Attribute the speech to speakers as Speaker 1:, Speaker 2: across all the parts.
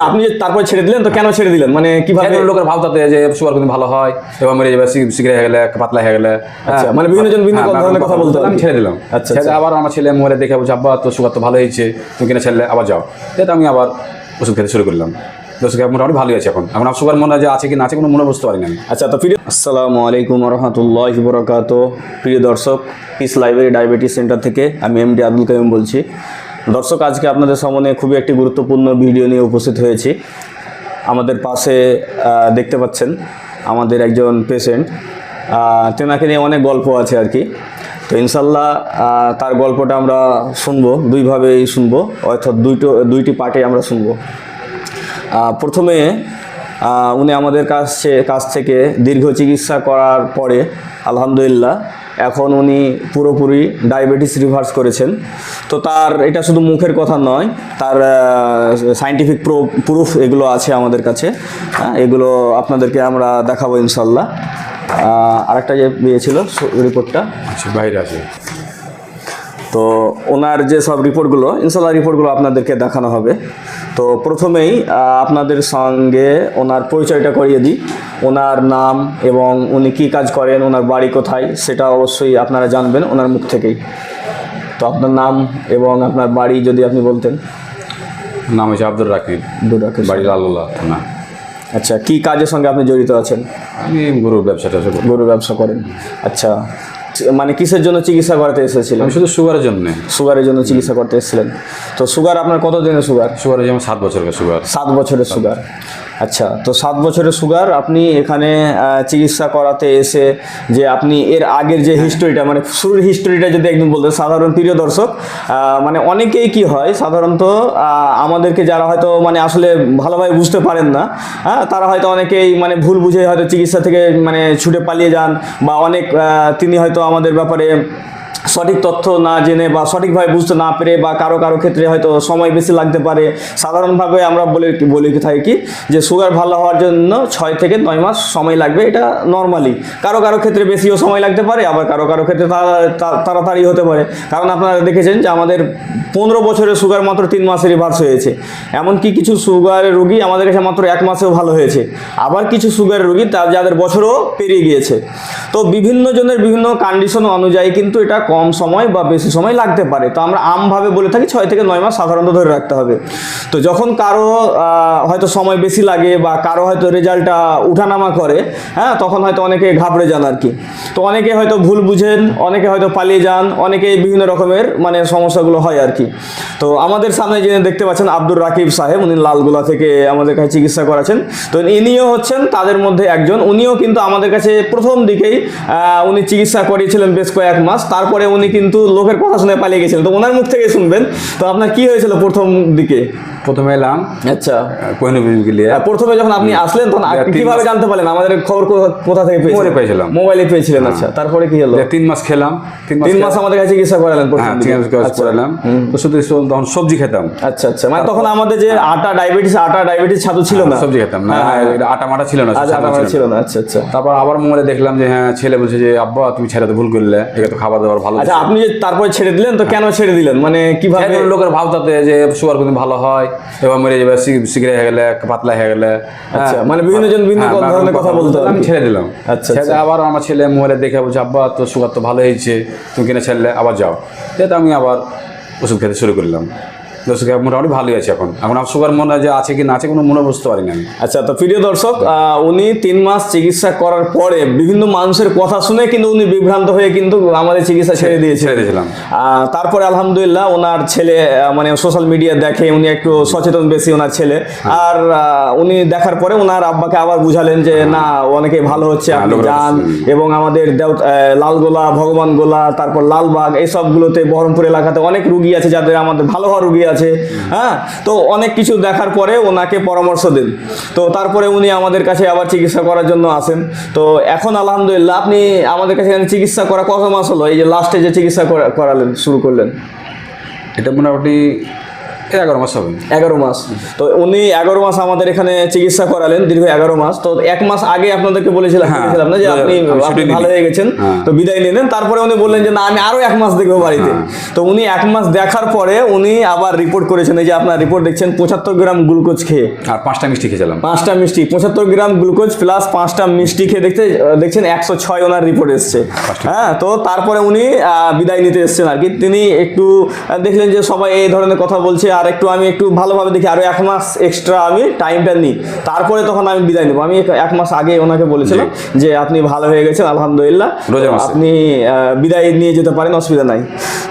Speaker 1: আপনি যে তারপরে ছেড়ে দিলেন তো কেন ছেড়ে দিলেন? মানে কীভাবে
Speaker 2: লোকের ভাবতাতে যে সুগার কিন্তু ভালো হয় এবার মেরে যাবে সিগারেট হয়ে গেলে পাতলা হয়ে গেলে।
Speaker 1: আচ্ছা, মানে বিভিন্ন জন বিভিন্ন
Speaker 2: হ্যাঁ,
Speaker 1: ধরনের কথা বলতো
Speaker 2: আমি ছেড়ে দিলাম।
Speaker 1: আচ্ছা, আচ্ছা।
Speaker 2: আবার আমার ছেলে মোবাইলে দেখে বলছে আব্বা তো সুগার তো ভালো হয়েছে তুমি কিনা ছেড়লে আবার যাও। যেহেতু আমি আবার ওষুধ খেতে শুরু করলাম। ওষুধ মোটামুটি ভালোই আছে এখন। এখন সুগার মনে হয় যে আছে কি না আছে কোনো মনে বুঝতে পারি না আমি।
Speaker 1: আচ্ছা তো প্রিয় আসসালামু আলাইকুম রহমতুল্লাহ বরকাত প্রিয় দর্শক পিস লাইব্রেরি ডায়াবেটিস সেন্টার থেকে আমি এমডি আব্দুল কাইম বলছি। দর্শক, আজকে আপনাদের সামনে খুবই একটি গুরুত্বপূর্ণ ভিডিও নিয়ে উপস্থিত হয়েছি। আমাদের পাশে দেখতে পাচ্ছেন আমাদের একজন পেশেন্ট তেনাকে নিয়ে অনেক গল্প আছে আর কি। তো ইনশাল্লাহ তার গল্পটা আমরা শুনব, দুইভাবেই শুনব, অর্থাৎ দুইটো, দুইটি পার্টে আমরা শুনব। প্রথমে উনি আমাদের কাছে কাছ থেকে দীর্ঘ চিকিৎসা করার পরে আলহামদুলিল্লাহ এখন উনি পুরোপুরি ডায়াবেটিস রিভার্স করেছেন। তো তার এটা শুধু মুখের কথা নয় তার সাইন্টিফিক প্রুফ এগুলো আছে আমাদের কাছে। হ্যাঁ, এগুলো আপনাদেরকে আমরা দেখাবো ইনশাল্লাহ। আহ, আরেকটা যে ইয়ে ছিল রিপোর্টটা
Speaker 2: আচ্ছা বাইরে আছে
Speaker 1: তো ওনার যে সব রিপোর্টগুলো ইনশাল্লাহ রিপোর্টগুলো আপনাদেরকে দেখানো হবে। তো প্রথমেই আপনাদের সঙ্গে ওনার পরিচয়টা করিয়ে দিই। ওনার নাম এবং উনি কী কাজ করেন ওনার বাড়ি কোথায় সেটা অবশ্যই আপনারা জানবেন ওনার মুখ থেকেই। তো আপনার নাম এবং আপনার বাড়ি যদি আপনি বলতেন।
Speaker 2: নাম হচ্ছে আব্দুর রাকিব। বাড়ি লালুল্লাহ থানা।
Speaker 1: আচ্ছা কী কাজের সঙ্গে আপনি জড়িত আছেন?
Speaker 2: আমি গরুর ব্যবসাটা
Speaker 1: গরুর ব্যবসা করেন। আচ্ছা মানে কিসের জন্য চিকিৎসা করতে এসেছিলেন?
Speaker 2: আমি শুধু সুগারের জন্য।
Speaker 1: সুগারের জন্য চিকিৎসা করতে এসেছিলেন। তো সুগার আপনার কত দিনের সুগার
Speaker 2: সুগারের যেমন সাত বছরের সুগার
Speaker 1: সাত বছরের সুগার আচ্ছা তো সাত বছরের সুগার আপনি এখানে চিকিৎসা করাতে এসে যে আপনি এর আগের যে হিস্টোরিটা মানে শুরুর হিস্টোরিটা যদি একদম বলতেন সাধারণ প্রিয় দর্শক মানে অনেকেই কি হয় সাধারণত আমাদেরকে যারা হয়তো মানে আসলে ভালোভাবে বুঝতে পারেন না হ্যাঁ তারা হয়তো অনেকেই মানে ভুল বুঝে হয়তো চিকিৎসা থেকে মানে ছুটে পালিয়ে যান বা অনেক তিনি হয়তো আমাদের ব্যাপারে সঠিক তথ্য না জেনে বা সঠিকভাবে বুঝতে না পেরে বা কারও কারও ক্ষেত্রে হয়তো সময় বেশি লাগতে পারে, সাধারণভাবে আমরা বলে বলে থাকি কি যে সুগার ভালো হওয়ার জন্য ছয় থেকে নয় মাস সময় লাগবে, এটা নর্মালি কারও কারও ক্ষেত্রে বেশিও সময় লাগতে পারে, আবার কারও কারও ক্ষেত্রে তাড়া- তাড়াতাড়ি হতে পারে। কারণ আপনারা দেখেছেন যে আমাদের পনেরো বছরের সুগার মাত্র তিন মাসে রিভার্স হয়েছে। এমনকি কিছু সুগারের রোগী আমাদের এখানে মাত্র এক মাসেও ভালো হয়েছে। আবার কিছু সুগারের রোগী তার যাদের বছরও পেরিয়ে গিয়েছে। তো বিভিন্ন জনের বিভিন্ন কন্ডিশন অনুযায়ী কিন্তু এটা কম সময় বা বেশি সময় লাগতে পারে। তো আমরা আমভাবে বলে থাকি ছয় থেকে নয় মাস সাধারণত ধরে রাখতে হবে। তো যখন কারও হয়তো সময় বেশি লাগে বা কারও হয়তো রেজাল্টটা উঠানামা করে হ্যাঁ তখন হয়তো অনেকে ঘাবড়ে যান আর কি তো অনেকে হয়তো ভুল বুঝেন, অনেকে হয়তো পালিয়ে যান, অনেকে বিভিন্ন রকমের মানে সমস্যাগুলো হয় আর কি তো আমাদের সামনে যিনি দেখতে পাচ্ছেন আব্দুর রাকিব সাহেব, উনি লালগোলা থেকে আমাদের কাছে চিকিৎসা করাছেন তো ইনিও হচ্ছেন তাদের মধ্যে একজন। উনিও কিন্তু আমাদের কাছে প্রথম দিকেই উনি চিকিৎসা করিয়েছিলেন বেশ কয়েক মাস। তারপরে উনি কিন্তু লোকের কথা শুনে পালিয়ে গেছিলেন। তো ওনার মুখ থেকে শুনবেন। তো আপনার কি হয়েছিল প্রথম দিকে?
Speaker 2: প্রথমে এলাম।
Speaker 1: আচ্ছা।
Speaker 2: কোহিনুর
Speaker 1: আহ, প্রথমে যখন আপনি আসলেন তখন কীভাবে জানতে পারলেন? আমাদের খবর কোথা থেকে
Speaker 2: মোবাইলে পেয়েছিলাম।
Speaker 1: মোবাইলে পেয়েছিলেন আচ্ছা। তারপরে কি হলো?
Speaker 2: তিন মাস খেলাম। তিন মাস
Speaker 1: আমাদের কাছে চিকিৎসা করালেন
Speaker 2: হ্যাঁ
Speaker 1: আচ্ছা।
Speaker 2: করালাম। তো শুধু তখন সবজি খেতাম।
Speaker 1: আচ্ছা আচ্ছা। মানে তখন আমাদের যে আটা ডায়াবেটিস আটা ডায়াবেটিস ছাতু ছিল না।
Speaker 2: সবজি খেতাম। না
Speaker 1: হ্যাঁ, হ্যাঁ।
Speaker 2: আটা মাটা ছিল না
Speaker 1: আটা
Speaker 2: সাদা
Speaker 1: মানে
Speaker 2: ছিল
Speaker 1: না। আচ্ছা আচ্ছা।
Speaker 2: তারপর আবার মোবাইলে দেখলাম যে হ্যাঁ ছেলে বলছে যে আব্বা তুমি ছেড়ে তো ভুল করলে। এটা তো খাবার দাবার ভালো
Speaker 1: আচ্ছা আপনি যে তারপরে ছেড়ে দিলেন তো কেন ছেড়ে দিলেন? মানে কীভাবে
Speaker 2: লোকের ভাবতাতে যে সুগার কিন্তু ভালো হয়? এবার মরে যাবে সিগারেট হয়ে গেলে পাতলা হয়ে গেলে
Speaker 1: আচ্ছা। মানে বিভিন্ন জন বিভিন্ন ধরনের কথা বলতো
Speaker 2: আমি ছেড়ে দিলাম
Speaker 1: আচ্ছা,
Speaker 2: ছেড়ে আবার আমার ছেলে মোবাইলে দেখে বলছে আব্বা তোর সুগার তো ভালো হয়েছে তুমি কিনা ছেড়লে আবার যাও যেহেতু আমি আবার ওষুধ খেতে শুরু করলাম খেয়ে মোটামুটি ভালোই আছে এখন। এখন সুগার মনে হয় যে আছে কি না আছে কোনো মনে বুঝতে পারি না আমি।
Speaker 1: আচ্ছা তো প্রিয় দর্শক উনি তিন মাস চিকিৎসা করার পরে বিভিন্ন মানুষের কথা শুনে কিন্তু উনি বিভ্রান্ত হয়ে কিন্তু আমাদের চিকিৎসা ছেড়ে দিয়েছে
Speaker 2: ছেড়ে দিয়েছিলাম।
Speaker 1: তারপরে আলহামদুলিল্লাহ ওনার ছেলে মানে সোশ্যাল মিডিয়া দেখে উনি একটু সচেতন বেশি ওনার ছেলে। আর উনি দেখার পরে ওনার আব্বাকে আবার বুঝালেন যে না অনেকে ভালো হচ্ছে আপনি যান। এবং আমাদের লালগোলা ভগবান গোলা তারপর লালবাগ এইসবগুলোতে বহরমপুর এলাকাতে অনেক রুগী আছে যাদের আমাদের ভালো হওয়া রুগী আছে। হ্যাঁ? তো অনেক কিছু দেখার পরে ওনাকে পরামর্শ দেন। তো তারপরে উনি আমাদের কাছে আবার চিকিৎসা করার জন্য আসেন। তো এখন আলহামদুলিল্লাহ আপনি আমাদের কাছে এখানে চিকিৎসা করা কত মাস হলো? এই যে লাস্টে যে চিকিৎসা করা- করালেন শুরু করলেন।
Speaker 2: এটা মোটামুটি এগারো মাস হবে।
Speaker 1: এগারো মাস। তো উনি এগারো মাস আমাদের এখানে চিকিৎসা করালেন দীর্ঘ এগারো মাস। তো এক মাস আগে আপনাদেরকে বলেছিলাম
Speaker 2: হ্যাঁ,
Speaker 1: বলেছিলাম না যে আপনি
Speaker 2: আমি
Speaker 1: আপনি ভালো হয়ে গেছেন
Speaker 2: হ্যাঁ।
Speaker 1: তো বিদায় নিলেন। তারপরে উনি বললেন যে না আমি আরও এক মাস দেখব বাড়িতে। তো উনি এক মাস দেখার পরে উনি আবার রিপোর্ট করেছেন এই যে আপনার রিপোর্ট দেখছেন পঁচাত্তর গ্রাম গ্লুকোজ খেয়ে।
Speaker 2: আর পাঁচটা মিষ্টি খেয়েছিলাম।
Speaker 1: পাঁচটা মিষ্টি পঁচাত্তর গ্রাম গ্লুকোজ প্লাস পাঁচটা মিষ্টি খেয়ে দেখতে দেখছেন একশো ছয় ওনার রিপোর্ট এসছে। হ্যাঁ তো তারপরে উনি আহ, বিদায় নিতে এসছেন আর কি। তিনি একটু দেখলেন যে সবাই এই ধরনের কথা বলছে আর একটু আমি একটু ভালোভাবে দেখি আরও এক মাস এক্সট্রা আমি টাইমটা নিই। তারপরে তখন আমি বিদায় নেব। আমি এক- মাস আগে ওনাকে বলেছিলাম যে আপনি ভালো হয়ে গেছেন আলহামদুলিল্লাহ। আপনি বিদায় নিয়ে যেতে পারেন অসুবিধা নাই।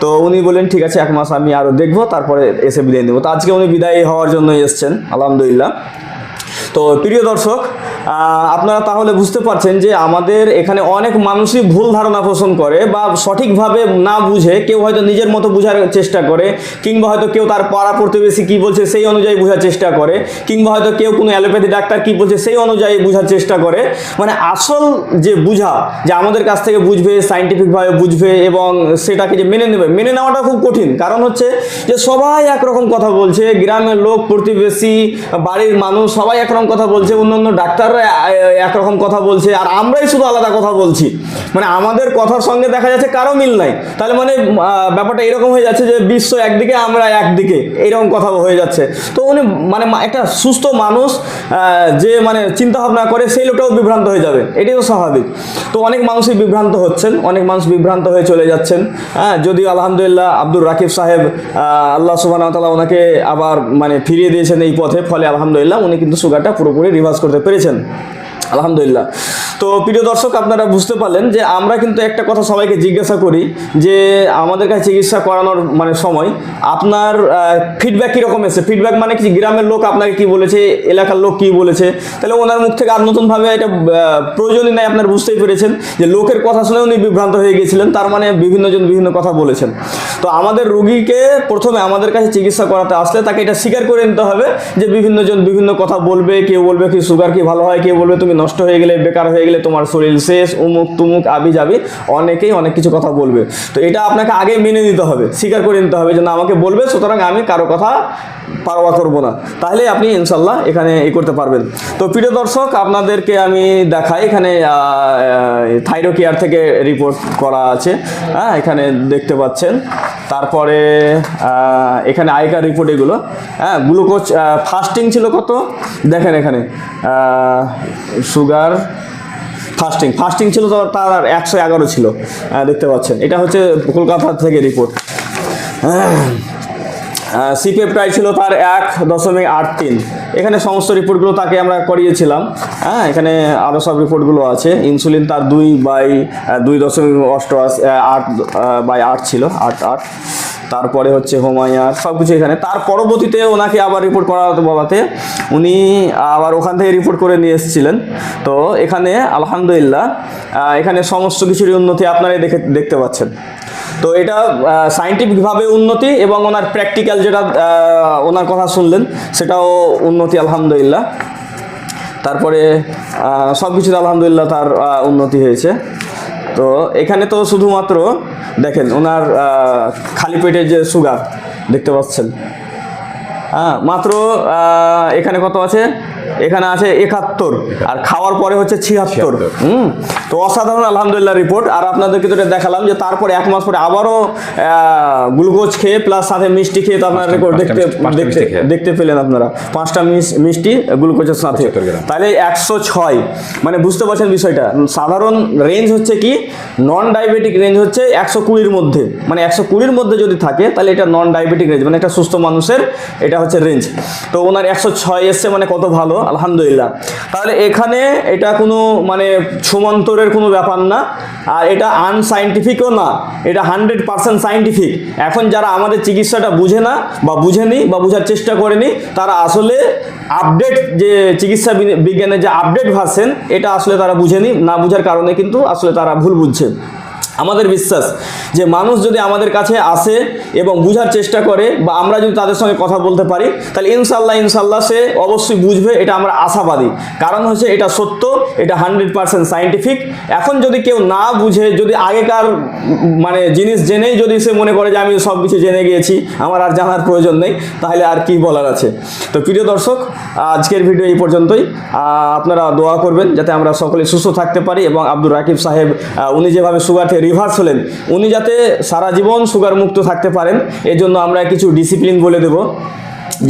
Speaker 1: তো উনি বললেন ঠিক আছে এক মাস আমি আরও দেখব তারপরে এসে বিদায় নেব। তো আজকে উনি বিদায় হওয়ার জন্য এসছেন আলহামদুলিল্লাহ। তো প্রিয় দর্শক আপনারা তাহলে বুঝতে পারছেন যে আমাদের এখানে অনেক মানুষই ভুল ধারণা পোষণ করে বা সঠিকভাবে না বুঝে কেউ হয়তো নিজের মতো বোঝার চেষ্টা করে, কিংবা হয়তো কেউ তার পাড়া প্রতিবেশী কী বলছে সেই অনুযায়ী বোঝার চেষ্টা করে, কিংবা হয়তো কেউ কোনো অ্যালোপ্যাথি ডাক্তার কী বলছে সেই অনুযায়ী বোঝার চেষ্টা করে। মানে আসল যে বুঝা যে আমাদের কাছ থেকে বুঝবে সাইন্টিফিকভাবে বুঝবে এবং সেটাকে যে মেনে নেবে, মেনে নেওয়াটা খুব কঠিন। কারণ হচ্ছে যে সবাই একরকম কথা বলছে, গ্রামের লোক, প্রতিবেশী, বাড়ির মানুষ সবাই একরকম কথা বলছে অন্য অন্য ডাক্তাররা এ- একরকম কথা বলছে, আর আমরাই শুধু আলাদা কথা বলছি। মানে আমাদের কথার সঙ্গে দেখা যাচ্ছে কারও মিল নাই। তাহলে মানে ব্যাপারটা এরকম হয়ে যাচ্ছে যে বিশ্ব একদিকে, আমরা একদিকে এরকম কথা হয়ে যাচ্ছে। তো উনি মানে একটা সুস্থ মানুষ যে মানে চিন্তা ভাবনা করে, সেই লোকটাও বিভ্রান্ত হয়ে যাবে। এটাই তো স্বাভাবিক। তো অনেক মানুষই বিভ্রান্ত হচ্ছেন, অনেক মানুষ বিভ্রান্ত হয়ে চলে যাচ্ছেন। হ্যাঁ যদিও আলহামদুলিল্লাহ আব্দুর রাকিব সাহেব আল্লাহ সুবাহ তালা ওনাকে আবার মানে ফিরিয়ে দিয়েছেন এই পথে। ফলে আলহামদুলিল্লাহ উনি কিন্তু সুগারটা পুরোপুরি রিভার্স করতে পেরেছেন। আলহামদুলিল্লাহ। তো প্রিয় দর্শক, আপনারা বুঝতে পারলেন যে আমরা কিন্তু একটা কথা সবাইকে জিজ্ঞাসা করি যে আমাদের কাছে চিকিৎসা করানোর মানে সময়, আপনার ফিডব্যাক কীরকম এসেছে? ফিডব্যাক মানে কি? গ্রামের লোক আপনাকে কি বলেছে? এলাকার লোক কি বলেছে? তাহলে ওনার মুখ থেকে আর নতুনভাবে এটা প্রয়োজনই নাই, আপনার বুঝতেই পেরেছেন যে লোকের কথা শুনে উনি বিভ্রান্ত হয়ে গিয়েছিলেন তার মানে বিভিন্নজন বিভিন্ন কথা বলেছেন। তো আমাদের রুগীকে প্রথমে আমাদের কাছে চিকিৎসা করাতে আসলে তাকে এটা স্বীকার করে নিতে হবে যে বিভিন্নজন বিভিন্ন কথা বলবে, কেউ বলবে কি সুগার কি ভালো হয়, কেউ বলবে তুমি নষ্ট হয়ে গেলে, বেকার হয়ে গেলে তোমার শরীর শেষ, উমুক তুমুক, আবি যাবি, অনেকেই অনেক কিছু কথা বলবে। তো এটা আপনাকে আগে মেনে নিতে হবে, স্বীকার করে নিতে হবে যে না, আমাকে বলবে, সুতরাং আমি কারও কথা পারোয়া করব না। তাহলে আপনি ইনশাল্লাহ এখানে এ করতে পারবেন। তো প্রিয় দর্শক, আপনাদেরকে আমি দেখাই, এখানে থাইরো কেয়ার থেকে রিপোর্ট করা আছে। হ্যাঁ এখানে দেখতে পাচ্ছেন। তারপরে এখানে আয়কার রিপোর্ট এগুলো। হ্যাঁ গ্লুকোজ ফাস্টিং ছিল কত? দেখেন এখানে সুগার ফাস্টিং ফাস্টিং ছিল তো তার আর একশো এগারো ছিল। দেখতে পাচ্ছেন। এটা হচ্ছে কলকাতা থেকে রিপোর্ট সিপেপটাই ছিল তার এক দশমিক আট তিন। এখানে সমস্ত রিপোর্টগুলো তাকে আমরা করিয়েছিলাম। হ্যাঁ এখানে আরও সব রিপোর্টগুলো আছে। ইনসুলিন তার দুই বাই দুই দশমিক আহ, আট বাই আট ছিল আট আট। তারপরে হচ্ছে হোমায়ার সব কিছু এখানে। তার পরবর্তীতে ওনাকে আবার রিপোর্ট করাতে বলাতে উনি আবার ওখান থেকে রিপোর্ট করে নিয়ে এসেছিলেন। তো এখানে আলহামদুলিল্লাহ এখানে সমস্ত কিছুরই উন্নতি আপনারাই দেখে দেখতে পাচ্ছেন। তো এটা সাইন্টিফিকভাবে উন্নতি এবং ওনার প্র্যাকটিক্যাল যেটা ওনার কথা শুনলেন, সেটাও উন্নতি, আলহামদুলিল্লাহ। তারপরে সব কিছুতে আলহামদুলিল্লাহ তার উন্নতি হয়েছে। তো এখানে তো শুধুমাত্র, দেখেন, ওনার খালি পেটের যে সুগার দেখতে পাচ্ছেন। হ্যাঁ মাত্র এখানে কত আছে? এখানে আছে একাত্তর আর খাওয়ার পরে হচ্ছে ছিয়াত্তর। হুম তো অসাধারণ আলহামদুলিল্লাহ রিপোর্ট আর আপনাদেরকে তো এটা দেখালাম যে তারপরে এক মাস পরে আবারও গ্লুকোজ খেয়ে প্লাস সাথে মিষ্টি খেয়ে তো আপনার রেকর্ড দেখতে দেখতে দেখতে পেলেন আপনারা। পাঁচটা মিষ্টি গ্লুকোজের সাথে।
Speaker 2: 75
Speaker 1: তাহলে একশো ছয়। মানে বুঝতে পারছেন বিষয়টা। সাধারণ রেঞ্জ হচ্ছে কি নন ডায়াবেটিক রেঞ্জ হচ্ছে একশো কুড়ির মধ্যে। মানে একশো কুড়ির মধ্যে যদি থাকে তাহলে এটা নন ডায়াবেটিক রেঞ্জ মানে একটা সুস্থ মানুষের এটা হচ্ছে রেঞ্জ তো ওনার একশো ছয় এসছে মানে কত ভালো? আলহামদুলিল্লাহ। তাহলে এখানে এটা কোনো মানে ছুমন্তরের কোনো ব্যাপার না, আর এটা আনসাইন্টিফিকও না, এটা হান্ড্রেড পার্সেন্ট সাইন্টিফিক এখন যারা আমাদের চিকিৎসাটা বুঝে না, বা বুঝেনি বা বোঝার চেষ্টা করেনি তারা আসলে আপডেট যে চিকিৎসা বিজ্ঞানের যে আপডেট ভার্সেন এটা আসলে তারা বুঝেনি না বুঝার কারণে কিন্তু আসলে তারা ভুল বুঝছে। আমাদের বিশ্বাস যে মানুষ যদি আমাদের কাছে আসে এবং বুঝার চেষ্টা করে বা আমরা যদি তাদের সঙ্গে কথা বলতে পারি, তাহলে ইনশাল্লাহ ইনশাল্লাহ সে অবশ্যই বুঝবে এটা আমরা আশাবাদী। কারণ হচ্ছে এটা সত্য, এটা হান্ড্রেড পার্সেন্ট সাইন্টিফিক। এখন যদি কেউ না বুঝে, যদি আগেকার মানে জিনিস জেনেই যদি সে মনে করে যে আমি সব কিছু জেনে গিয়েছি, আমার আর জানার প্রয়োজন নেই, তাহলে আর কি বলার আছে? তো প্রিয় দর্শক, আজকের ভিডিও এই পর্যন্তই। আপনারা দোয়া করবেন যাতে আমরা সকলে সুস্থ থাকতে পারি এবং আব্দুর রাকিব সাহেব উনি যেভাবে সুগার থেকে রিভার্স হলেন। উনি যাতে সারা জীবন সুগার মুক্ত থাকতে পারেন এর জন্য আমরা কিছু ডিসিপ্লিন বলে দেব।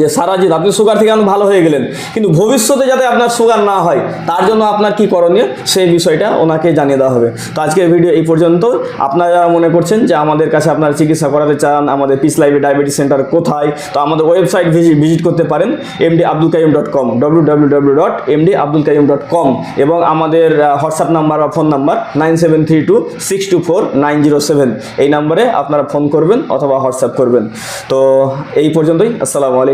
Speaker 1: যে সারা জীবন, আপনি সুগার থেকে এখন ভালো হয়ে গেলেন। কিন্তু ভবিষ্যতে যাতে আপনার সুগার না হয়, তার জন্য আপনার কি করণীয়? সেই বিষয়টা ওনাকে জানিয়ে দেওয়া হবে। তো আজকের ভিডিও এই পর্যন্ত আপনারা যারা মনে করছেন যে আমাদের কাছে আপনারা চিকিৎসা করাতে চান, আমাদের পিস লাইভে ডায়াবেটিস সেন্টার কোথায়? তো আমাদের ওয়েবসাইট ভিজিট করতে পারেন MD Abdul Kaim dot com W W W dot MD Abdul Kaim dot com এবং আমাদের হোয়াটসঅ্যাপ নাম্বার বা phone number nine seven three two six two four nine zero seven এই নাম্বারে আপনারা ফোন করবেন অথবা হোয়াটসঅ্যাপ করবেন। তো এই পর্যন্তই। আসসালামু